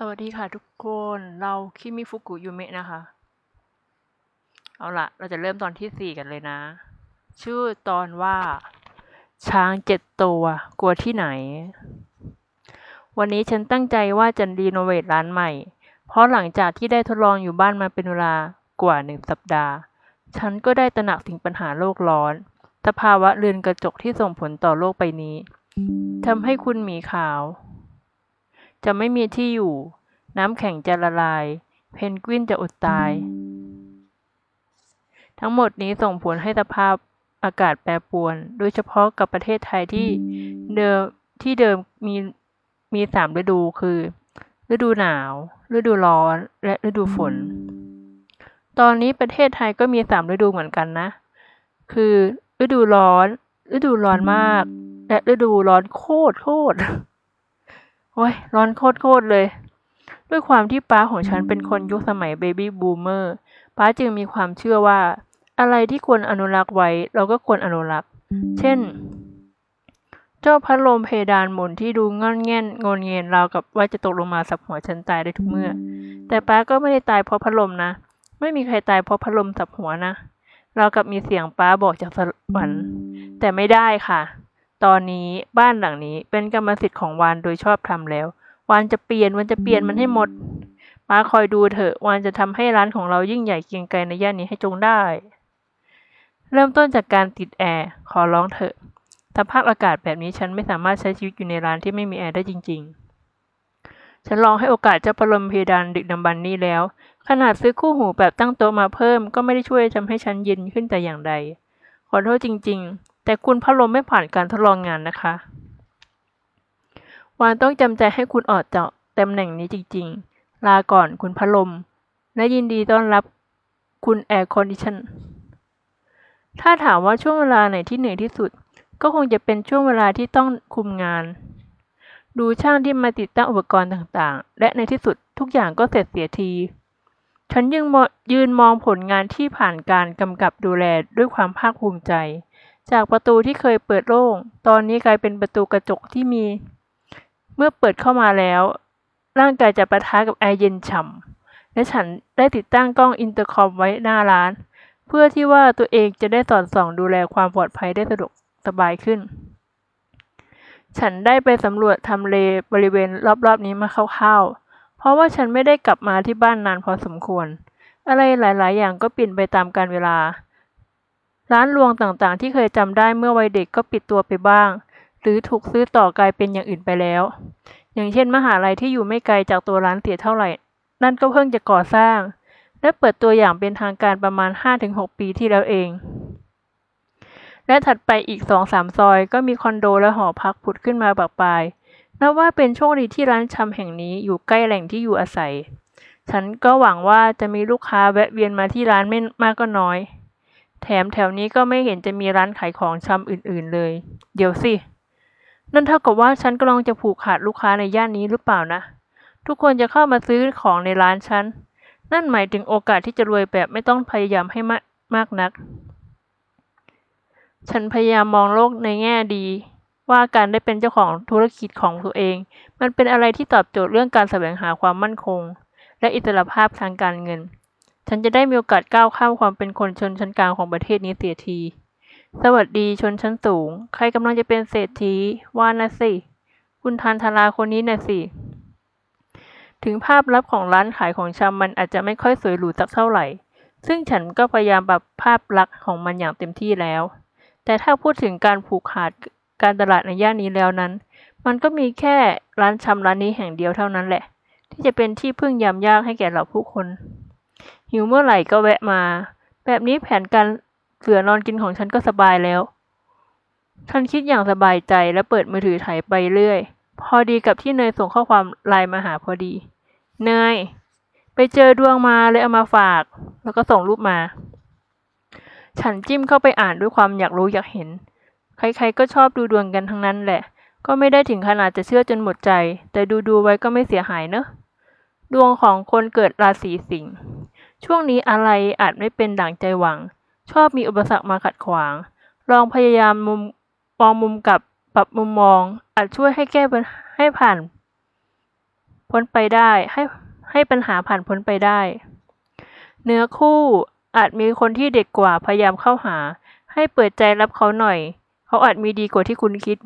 สวัสดีค่ะทุกคนเราคิมิฟุกุยูเมะนะคะ เอาละเราจะเริ่มตอนที่สี่กันเลยนะ ชื่อตอนว่า ช้างเจ็ดตัวกลัวที่ไหน วันนี้ฉันตั้งใจว่าจะรีโนเวทร้านใหม่ เพราะหลังจากที่ได้ทดลองอยู่บ้านมาเป็นเวลากว่าหนึ่งสัปดาห์ ฉันก็ได้ตระหนักถึงปัญหาโลกร้อน สภาวะเรือนกระจกที่ส่งผลต่อโลกใบนี้ทำให้คุณหมีขาว จะไม่มีที่อยู่ น้ำแข็งจะละลาย เพนกวินจะอดตาย ทั้งหมดนี้ส่งผลให้สภาพอากาศแปรปรวน โดยเฉพาะกับประเทศไทยที่เดิมที่เดิมมีมีสามฤดูคือ ฤดูหนาว ฤดูร้อน และฤดูฝน ตอนนี้ประเทศไทยก็มีสามฤดูเหมือนกันนะ คือฤดูร้อน ฤดูร้อนมาก และฤดูร้อนโคตรโคตร โอ้ยร้อนโคตรโคตรเลย ด้วยความที่ป้าของฉันเป็นคนยุคสมัยเบบี้บูมเมอร์ป้าจึงมีความเชื่อว่า อะไรที่ควรอนุรักษ์ไว้ เราก็ควรอนุรักษ์ เช่น เจ้าพัดลมเพดานหมุนที่ดูงอนแง่นงนเงียนราวกับว่าจะตกลงมาสับหัวฉันตายได้ทุกเมื่อ แต่ป้าก็ไม่ได้ตายเพราะพัดลมนะ ไม่มีใครตายเพราะพัดลมสับหัวนะราวกับมีเสียงป้าบอกจากสวรรค์แต่ไม่ได้ค่ะ ตอนนี้บ้านหลังนี้เป็นกรรมสิทธิ์ของวานโดยชอบธรรมแล้ว วานจะเปลี่ยนวานจะเปลี่ยนมันให้หมดป้าคอยดูเถอะวานจะทำให้ร้านของเรายิ่งใหญ่เกียงไกรในย่านนี้ให้จงได้ เริ่มต้นจากการติดแอร์ขอร้องเถอะสภาพอากาศแบบนี้ฉันไม่สามารถใช้ชีวิตอยู่ในร้านที่ไม่มีแอร์ได้จริง ๆ ฉันลองให้โอกาสเจ้าพลมเพดานดึกดำบรรนี้แล้ว ขนาดซื้อคู่หูแบบตั้งโต๊ะมาเพิ่ม ก็ไม่ได้ช่วยทำให้ฉันเย็นขึ้นแต่อย่างใด ขอโทษจริง ๆ แต่คุณพัดลมไม่ผ่านการทดลองงานนะคะ วานต้องจำใจให้คุณออกจากตำแหน่งนี้จริงๆ ลาก่อนคุณพัดลม และยินดีต้อนรับคุณแอร์คอนดิชันถ้าถามว่าช่วงเวลาไหนที่เหนื่อยที่สุด ก็คงจะเป็นช่วงเวลาที่ต้องคุมงาน ดูช่างที่มาติดตั้งอุปกรณ์ต่างๆ และในที่สุดทุกอย่างก็เสร็จเสียทีฉันยังยืนมองผลงานที่ผ่านการกำกับดูแลด้วยความภาคภูมิใจ จากประตูที่เคยเปิดโล่ง ตอนนี้กลายเป็นประตูกระจกที่มี เมื่อเปิดเข้ามาแล้ว ร่างกายจะประทะกับแอร์เย็นฉ่ำและฉันได้ติดตั้งกล้องอินเตอร์คอมไว้หน้าร้าน เพื่อที่ว่าตัวเองจะได้สอดส่องดูแลความปลอดภัยได้สะดวกสบายขึ้น ฉันได้ไปสำรวจทำเลบริเวณรอบๆนี้มาคร่าวๆ เพราะว่าฉันไม่ได้กลับมาที่บ้านนานพอสมควร อะไรหลาย ๆ อย่างก็เปลี่ยนไปตามกาลเวลา ร้านรวงต่างๆ ที่เคยจำได้เมื่อวัยเด็กก็ปิดตัวไปบ้าง หรือถูกซื้อต่อกลายเป็นอย่างอื่นไปแล้ว อย่างเช่น มหาลัยที่อยู่ไม่ไกลจากตัวร้านเสียเท่าไหร่ นั่นก็เพิ่งจะก่อสร้าง และเปิดตัวอย่างเป็นทางการประมาณ 5-6 ปีที่แล้วเอง และถัดไปอีก 2-3 ซอยก็มีคอนโดและหอพักผุดขึ้นมาปะปลายนับว่าเป็นโชคดีที่ร้านชำแห่งนี้อยู่ใกล้แหล่งที่อยู่อาศัย ฉันก็หวังว่าจะมีลูกค้าแวะเวียนมาที่ร้านไม่มากก็น้อย แถมแถวนี้ก็ไม่เห็นจะมีร้านขายของชำอื่นๆเลย เดี๋ยวสิ นั่นเท่ากับว่าฉันกำลังจะผูกขาดลูกค้าในย่านนี้หรือเปล่านะ ทุกคนจะเข้ามาซื้อของในร้านฉัน นั่นหมายถึงโอกาสที่จะรวยแบบไม่ต้องพยายามให้มากมากนัก ฉันพยายามมองโลกในแง่ดี ว่าการได้เป็นเจ้าของธุรกิจของตัวเอง มันเป็นอะไรที่ตอบโจทย์เรื่องการแสวงหาความมั่นคง และอิสรภาพทางการเงิน ฉันจะได้มีโอกาสก้าวข้ามความเป็นคนชนชั้นกลางของประเทศนี้เสียที สวัสดีชนชั้นสูง ใครกำลังจะเป็นเศรษฐีว่านะสิ คุณทันทราคนนี้น่ะสิ ถึงภาพลับของร้านขายของชำมันอาจจะไม่ค่อยสวยหรูสักเท่าไหร่ ซึ่งฉันก็พยายามปรับภาพลักษณ์ของมันอย่างเต็มที่แล้ว แต่ถ้าพูดถึงการผูกขาดการตลาดในย่านนี้แล้วนั้น มันก็มีแค่ร้านชำร้านนี้แห่งเดียวเท่านั้นแหละ ที่จะเป็นที่พึ่งยามยากให้แก่เหล่าผู้คน หิวเมื่อไหร่ก็แวะมา แบบนี้แผนการเสือนอนกินของฉันก็สบายแล้ว ฉันคิดอย่างสบายใจและเปิดมือถือถ่ายไปเรื่อย พอดีกับที่เนยส่งข้อความไลน์มาหาพอดี เนย ไปเจอดวงมาเลยเอามาฝาก แล้วก็ส่งรูปมา ฉันจิ้มเข้าไปอ่านด้วยความอยากรู้อยากเห็น ใครๆก็ชอบดูดวงกันทั้งนั้นแหละ ก็ไม่ได้ถึงขนาดจะเชื่อจนหมดใจ แต่ดูๆไว้ก็ไม่เสียหายเนอะ ดวงของคนเกิดราศีสิงห์ ช่วงนี้อะไรอาจไม่เป็นดั่งใจหวัง ชอบมีอุปสรรคมาขัดขวาง ลองพยายามมุมมองมุมกลับปรับมุมมอง อาจช่วยให้แก้ปัญให้ผ่าน พ้นไปได้ให้ให้ปัญหาผ่านพ้นไปได้ เนื้อคู่อาจมีคนที่เด็กกว่าพยายามเข้าหา ให้เปิดใจรับเขาหน่อย เขาอาจมีดีกว่าที่คุณคิด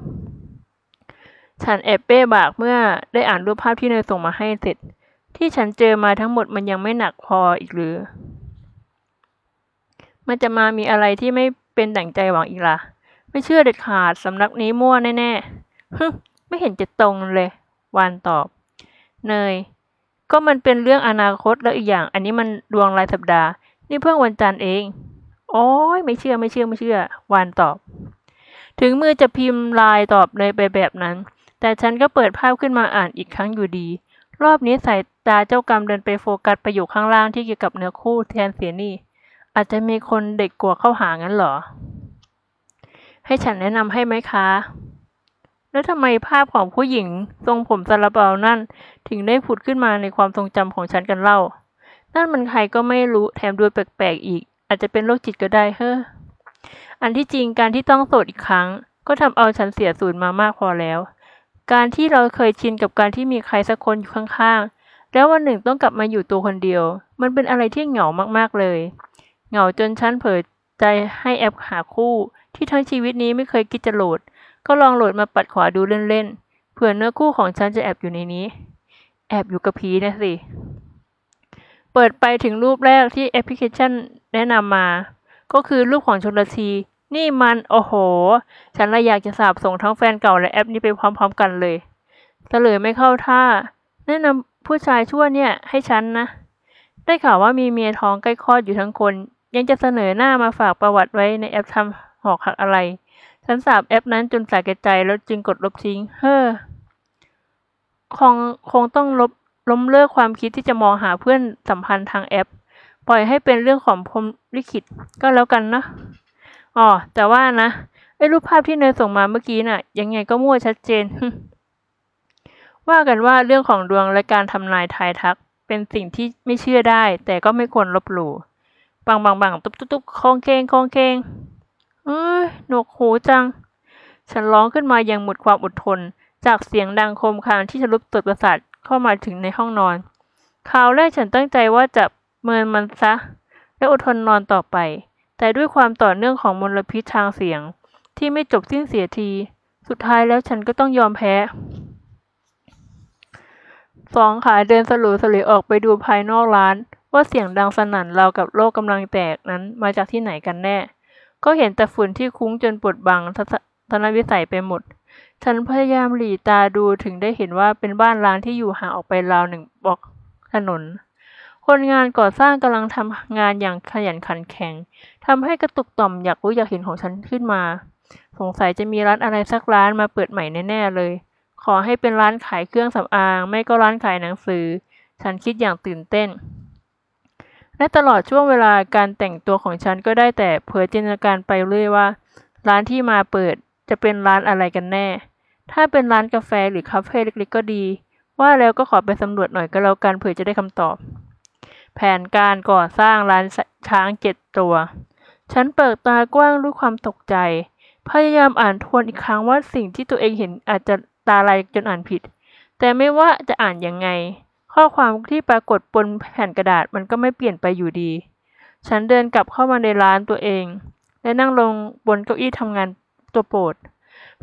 ฉันแอบเป้บากเมื่อได้อ่านรูปภาพที่เนยส่งมาให้เสร็จ ที่ฉันเจอมาทั้งหมดมันยังไม่หนักพออีกหรือ มันจะมามีอะไรที่ไม่เป็นดั่งใจหวังอีกล่ะ ไม่เชื่อเด็ดขาดสำนักนี้มั่วแน่ๆฮึไม่เห็นจะตรงเลย วานตอบ เนย ก็มันเป็นเรื่องอนาคตแล้วอีกอย่าง อันนี้มันดวงรายสัปดาห์ นี่เพิ่งวันจันทร์เอง โอ้ยไม่เชื่อไม่เชื่อไม่เชื่อ วานตอบ ถึงมือจะพิมพ์ลายตอบเนยไปแบบนั้น แต่ฉันก็เปิดภาพขึ้นมาอ่านอีกครั้งอยู่ดี รอบนี้สายตาเจ้ากรรมเดินไปโฟกัสประโยคข้างล่างที่เกี่ยวกับเนื้อคู่แทนเสียนี่ อาจจะมีคนเด็กกว่าเข้าหางั้นเหรอ ให้ฉันแนะนำให้ไหมคะ แล้วทำไมภาพของผู้หญิงทรงผมซาลาเปานั่น ถึงได้ผุดขึ้นมาในความทรงจำของฉันกันเล่า นั่นมันใครก็ไม่รู้แถมดูแปลกๆอีก อาจจะเป็นโรคจิตก็ได้เฮ้ออันที่จริงการที่ต้องโสดอีกครั้ง ก็ทำเอาฉันเสียสูญมามากพอแล้ว การที่เราเคยชินกับการที่มีใครสักคนอยู่ข้างๆ แล้ววันหนึ่งต้องกลับมาอยู่ตัวคนเดียว มันเป็นอะไรที่เหงามากๆเลย เหงาจนฉันเผยใจให้แอปหาคู่ ที่ทั้งชีวิตนี้ไม่เคยคิดจะโหลด ก็ลองโหลดมาปัดขวาดูเล่นๆ เผื่อเนื้อคู่ของฉันจะแอบอยู่ในนี้ แอบอยู่กับผีนะสิ เปิดไปถึงรูปแรกที่แอปพลิเคชันแนะนำมา ก็คือรูปของชนละที นี่มันโอ้โห ฉันเลยอยากจะสาบส่งทั้งแฟนเก่าและแอปนี้ไปพร้อม ๆ กันเลยเลยไม่เข้าท่า แนะนำผู้ชายชั่วเนี่ยให้ฉันนะ ได้ข่าวว่ามีเมียท้องใกล้คลอดอยู่ทั้งคน ยังจะเสนอหน้ามาฝากประวัติไว้ในแอปทำหอกหักอะไร ฉันสาบแอปนั้นจนสาแก่ใจแล้วจึงกดลบทิ้ง เฮ้อคงคงต้องลบล้มเลิกความคิดที่จะมองหาเพื่อนสัมพันธ์ทางแอป ปล่อยให้เป็นเรื่องของพรหมลิขิตก็แล้วกันนะ อ๋อแต่ว่านะไอ้รูปภาพที่เนยส่งมาเมื่อกี้น่ะ ยังไงก็มั่วชัดเจน ว่ากันว่าเรื่องของดวงและการทำนายทายทัก เป็นสิ่งที่ไม่เชื่อได้ แต่ก็ไม่ควรลบหลู่บังบังบังตุ๊บตุ๊บตุ๊บคองเคงคองเคงเอ้ยหนวกหูจัง ฉันร้องขึ้นมาอย่างหมดความอดทน จากเสียงดังโคมคามที่ทะลุตดประสาทเข้ามาถึงในห้องนอนคราวแรกฉันตั้งใจว่าจะเมินมันซะ และอดทนนอนต่อไป แต่ด้วยความต่อเนื่องของมลพิษทางเสียง ที่ไม่จบสิ้นเสียที สุดท้ายแล้วฉันก็ต้องยอมแพ้สองขาเดินสลัวสลวยออกไปดูภายนอกร้าน ว่าเสียงดังสนั่นเรากับโลกกำลังแตกนั้นมาจากที่ไหนกันแน่ ก็เห็นแต่ฝุ่นที่คุ้งจนปวดบังทัศนวิสัยไปหมด ฉันพยายามหลีตาดูถึงได้เห็นว่าเป็นบ้านร้างที่อยู่ห่างออกไปราวหนึ่งบล็อกถนน คนงานก่อสร้างกำลังทำงานอย่างขยันขันแข็งทำให้กระตุกต่อมอยากรู้อยากเห็นของฉันขึ้นมา สงสัยจะมีร้านอะไรสักร้านมาเปิดใหม่แน่ๆเลย ขอให้เป็นร้านขายเครื่องสำอาง ไม่ก็ร้านขายหนังสือ ฉันคิดอย่างตื่นเต้น และตลอดช่วงเวลาการแต่งตัวของฉันก็ได้แต่เผยจินตนาการไปเรื่อยว่า ร้านที่มาเปิดจะเป็นร้านอะไรกันแน่ ถ้าเป็นร้านกาแฟหรือคาเฟ่เล็กๆก็ดี ว่าแล้วก็ขอไปสำรวจหน่อยก็แล้วกันเผื่อจะได้คำตอบ แผนการก่อสร้างร้านช้างเจ็ดตัว ฉันเปิดตากว้างด้วยความตกใจ พยายามอ่านทวนอีกครั้งว่าสิ่งที่ตัวเองเห็นอาจจะตาลายจนอ่านผิด แต่ไม่ว่าจะอ่านยังไง ข้อความที่ปรากฏบนแผ่นกระดาษมันก็ไม่เปลี่ยนไปอยู่ดี ฉันเดินกลับเข้ามาในร้านตัวเอง และนั่งลงบนเก้าอี้ทำงานตัวโปรด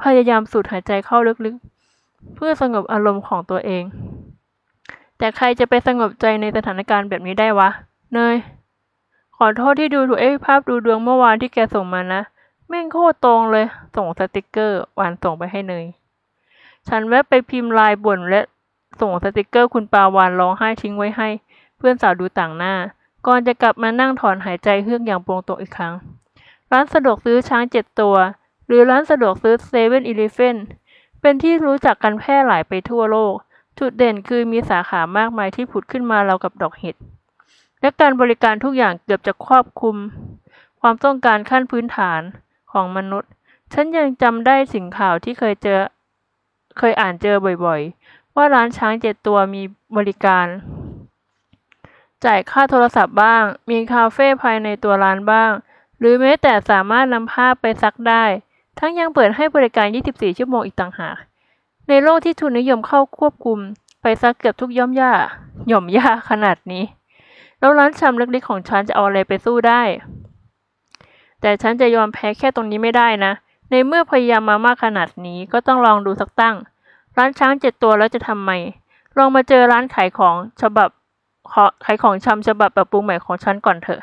พยายามสูดหายใจเข้าลึกๆ เพื่อสงบอารมณ์ของตัวเอง แต่ใครจะไปสงบใจในสถานการณ์แบบนี้ได้วะ เนย ขอโทษที่ดูถูกไอ้ภาพดูดวงเมื่อวานที่แกส่งมานะ แม่งโคตรตรงเลย ส่งสติกเกอร์หวานส่งไปให้เนย ฉันแวะไปพิมพ์ลน์บ่นและส่งสติกเกอร์คุณปาวานร้องไห้ทิ้งไว้ให้ เพื่อนสาวดูต่างหน้า ก่อนจะกลับมานั่งถอนหายใจเฮือกอย่างโปร่งโตอีกครั้ง ร้านสะดวกซื้อช้างเจ็ดตัว หรือร้านสะดวกซื้อเซเว่นอีเลฟเว่นเป็นที่รู้จักกันแพร่หลายไปทั่วโลก จุดเด่นคือมีสาขามากมายที่ผุดขึ้นมาเรากับดอกเห็ด และการบริการทุกอย่างเกือบจะครอบคลุม ความต้องการขั้นพื้นฐานของมนุษย์ ฉันยังจำได้สิ่งข่าวที่เคยเจอ เคยอ่านเจอบ่อยๆ ว่าร้านช้างเจ็ดตัวมีบริการ จ่ายค่าโทรศัพท์บ้าง มีคาเฟ่ภายในตัวร้านบ้าง หรือแม้แต่สามารถนำภาพไปซักได้ ทั้งยังเปิดให้บริการ 24 ชั่วโมงอีกต่างหาก ในโลกที่ทุนนิยมเข้าควบคุม ไปซักเกือบทุกย่อมหญ้าหย่อมหญ้าขนาดนี้ แล้วร้านชำเล็กๆของฉันจะเอาอะไรไปสู้ได้ แต่ฉันจะยอมแพ้แค่ตรงนี้ไม่ได้นะ ในเมื่อพยายามมามากขนาดนี้ก็ต้องลองดูสักตั้ง ร้านช้างเจ็ดตัวแล้วจะทำไม ลองมาเจอร้านขายของฉบับขอขายของชำฉบับปรับปรุงใหม่ของฉันก่อนเถอะ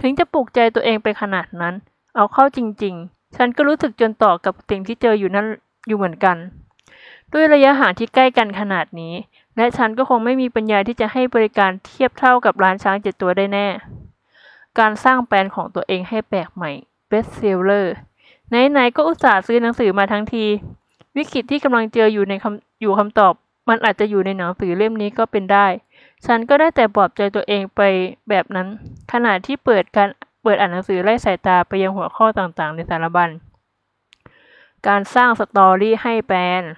ถึงจะปลุกใจตัวเองไปขนาดนั้น เอาเข้าจริง ๆ ฉันก็รู้สึกจนต่อกับสิ่งที่เจออยู่นั่นอยู่เหมือนกัน ด้วยระยะห่างที่ใกล้กันขนาดนี้ และฉันก็คงไม่มีปัญญาที่จะให้บริการเทียบเท่ากับร้านช้างเจ็ดตัวได้แน่ การสร้างแบรนด์ของตัวเองให้แปลกใหม่ best seller ไหนๆก็อุตส่าห์ซื้อหนังสือมาทั้งที วิกฤตที่กำลังเจออยู่ในคำอยู่คำตอบ มันอาจจะอยู่ในหนังสือเล่มนี้ก็เป็นได้ ฉันก็ได้แต่ปลอบใจตัวเองไปแบบนั้น ขณะที่เปิดการเปิดอ่านหนังสือไล่สายตาไปยังหัวข้อต่างๆ ในสารบัญ การสร้างสตอรี่ให้แบรนด์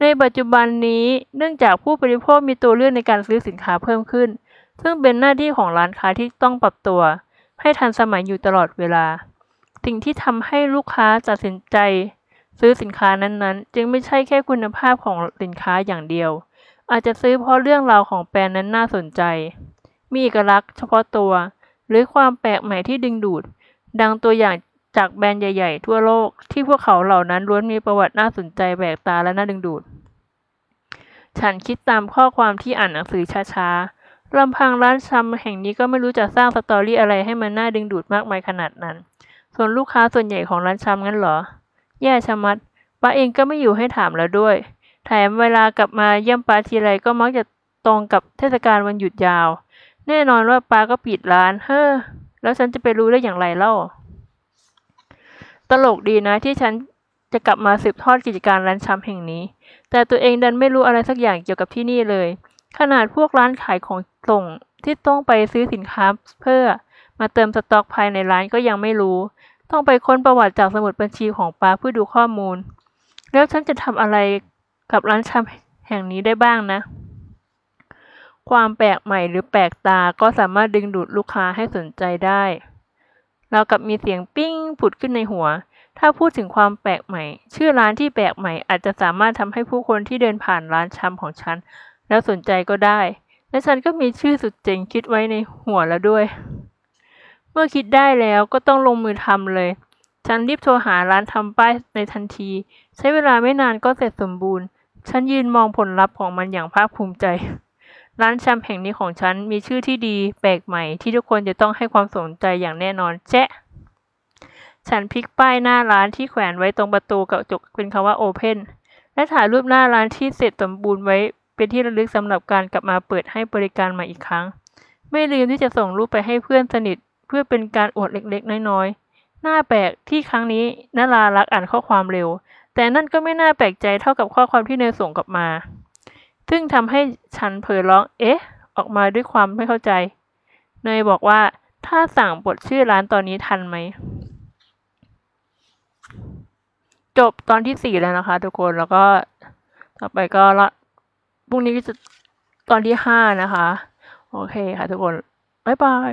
ในปัจจุบันนี้เนื่องจากผู้บริโภคมีตัวเลือกในการซื้อสินค้าเพิ่มขึ้น ซึ่งเป็นหน้าที่ของร้านค้าที่ต้องปรับตัว ให้ทันสมัยอยู่ตลอดเวลา สิ่งที่ทำให้ลูกค้าตัดสินใจ ซื้อสินค้านั้นๆ จึงไม่ใช่แค่คุณภาพของสินค้าอย่างเดียว อาจจะซื้อเพราะเรื่องราวของแบรนด์นั้นน่าสนใจ มีเอกลักษณ์เฉพาะตัว หรือความแปลกใหม่ที่ดึงดูด ดังตัวอย่าง จากแบรนด์ใหญ่ๆ ทั่วโลก ที่พวกเขาเหล่านั้นล้วนมีประวัติน่าสนใจแปลกตาและน่าดึงดูด ฉันคิดตามข้อความที่อ่านหนังสือช้าๆลำพังร้านชำแห่งนี้ก็ไม่รู้จะสร้างสตอรี่อะไรให้มันน่าดึงดูดมากมายขนาดนั้น ส่วนลูกค้าส่วนใหญ่ของร้านชำงั้นเหรอ แย่ชะมัดป้าเองก็ไม่อยู่ให้ถามแล้วด้วย แถมเวลากลับมาเยี่ยมป้าทีไรก็มักจะตรงกับเทศกาลวันหยุดยาว แน่นอนว่าป้าก็ปิดร้าน เฮ้อ แล้วฉันจะไปรู้ได้อย่างไรเล่า ตลกดีนะที่ฉันจะกลับมาสืบทอดกิจการร้านชำแห่งนี้ แต่ตัวเองดันไม่รู้อะไรสักอย่างเกี่ยวกับที่นี่เลย ขนาดพวกร้านขายของส่งที่ต้องไปซื้อสินค้าเพื่อ มาเติมสต็อกภายในร้านก็ยังไม่รู้ ต้องไปค้นประวัติจากสมุดบัญชีของป้าเพื่อดูข้อมูล แล้วฉันจะทำอะไรกับร้านชำแห่งนี้ได้บ้างนะ ความแปลกใหม่หรือแปลกตาก็สามารถดึงดูดลูกค้าให้สนใจได้ เรากับมีเสียงปิ้งผุดขึ้นในหัว ถ้าพูดถึงความแปลกใหม่ ชื่อร้านที่แปลกใหม่อาจจะสามารถทำให้ผู้คนที่เดินผ่านร้านชำของฉัน แล้วสนใจก็ได้ และฉันก็มีชื่อสุดเจ๋งคิดไว้ในหัวแล้วด้วย เมื่อคิดได้แล้วก็ต้องลงมือทำเลย ฉันรีบโทรหาร้านทำป้ายในทันที ใช้เวลาไม่นานก็เสร็จสมบูรณ์ ฉันยืนมองผลลัพธ์ของมันอย่างภาคภูมิใจ ร้านชำแห่งนี้ของฉันมีชื่อที่ดีแปลกใหม่ที่ทุกคนจะต้องให้ความสนใจอย่างแน่นอนแจ๊ะฉันพลิกป้ายหน้าร้านที่แขวนไว้ตรงประตูกระจกเป็นคำว่า Open และถ่ายรูปหน้าร้านที่เสร็จสมบูรณ์ไว้เป็นที่ระลึกสำหรับการกลับมาเปิดให้บริการใหม่อีกครั้ง ไม่ลืมที่จะส่งรูปไปให้เพื่อนสนิท เพื่อเป็นการอวดเล็กๆ น้อยๆ น่าแปลกที่ครั้งนี้นารารักอ่านข้อความเร็ว แต่นั่นก็ไม่น่าแปลกใจเท่ากับข้อความที่เนยส่งกลับมา ซึ่งทำให้ฉันเผลอร้อง เอ๊ะ ออกมาด้วยความไม่เข้าใจ เนยบอกว่า ถ้าสั่งบทชื่อร้านตอนนี้ทันไหม จบตอนที่สี่แล้วนะคะ ทุกคน แล้วก็ ต่อไปก็ละพรุ่งนี้ก็จะตอนที่ห้านะคะ โอเคค่ะทุกคน บ๊ายบาย